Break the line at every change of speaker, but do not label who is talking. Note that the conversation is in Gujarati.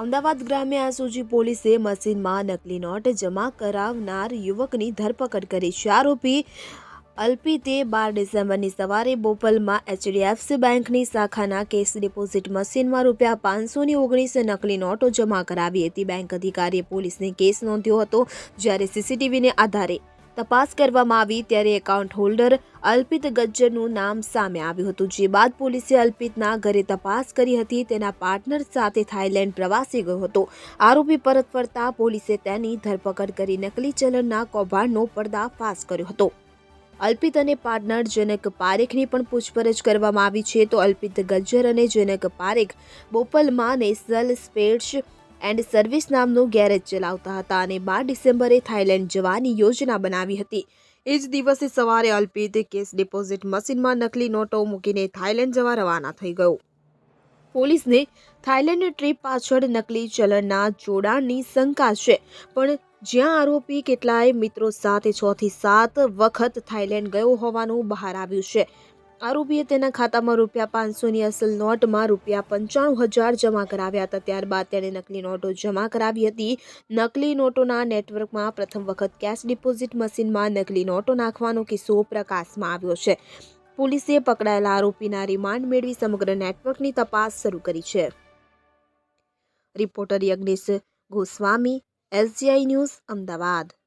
અમદાવાદ ગ્રામ્ય આસુજી પોલીસે મશીનમાં નકલી નોટ જમા કરાવનાર યુવકની ધરપકડ કરી. છે આરોપી અલ્પિતે બાર ડિસેમ્બરની સવારે બોપલમાં એચડીએફસી બેંકની શાખાના કેશ ડિપોઝિટ મશીનમાં રૂપિયા પાંચસોની ઓગણીસ નકલી નોટો જમા કરાવી હતી. બેંક અધિકારીએ પોલીસને કેસ નોંધ્યો હતો જ્યારે સીસીટીવીને આધારે તપાસ કરવામાં આવી ત્યારે એકાઉન્ટ હોલ્ડર અલ્પિત ગજ્જરનું નામ સામે આવ્યું હતું. જે બાદ પોલીસે અલ્પિતના ઘરે તપાસ કરી હતી. તેના પાર્ટનર સાથે થાઇલેન્ડ પ્રવાસે ગયો હતો. આરોપી પરત ફરતા પોલીસે તેની ધરપકડ કરી નકલી ચલણના કૌભાંડનો પર્દાફાશ કર્યો હતો. અલ્પિત અને પાર્ટનર જનક પારેખની પણ પૂછપરછ કરવામાં આવી છે. તો અલ્પિત ગજ્જર અને જનક પારેખ બોપલમાં નેશનલ સ્પેડ્સ એન્ડ સર્વિસ નામનું ગેરેજ ચલાવતા હતા અને બાર ડિસેમ્બરે થાઇલેન્ડ જવાની યોજના બનાવી હતી. એ જ દિવસે સવારે અલ્પિત કેશ ડિપોઝિટ મશીનમાં નકલી નોટો મૂકીને થાઇલેન્ડ જવા રવાના થઈ ગયો. પોલીસને થાઇલેન્ડ ટ્રીપ પાછળ નકલી ચલણના જોડાણની શંકા છે, પણ જ્યાં આરોપી કેટલાય મિત્રો સાથે છ થી સાત વખત થાઇલેન્ડ ગયો હોવાનું બહાર આવ્યું છે આરોપીએ તેના ખાતામાં રૂપિયા પાંચસોની અસલ નોટમાં રૂપિયા પંચાણું હજાર જમા કરાવ્યા હતા. ત્યારબાદ તેણે નકલી નોટો જમા કરાવી હતી. નકલી નોટોના નેટવર્કમાં પ્રથમ વખત કેશ ડિપોઝિટ મશીનમાં નકલી નોટો નાખવાનો કિસ્સો પ્રકાશમાં આવ્યો છે. પોલીસે પકડાયેલા આરોપીના રિમાન્ડ મેળવી સમગ્ર નેટવર્કની તપાસ શરૂ કરી છે. Reporter Yagnesh Goswami, S G I news, Ahmedabad.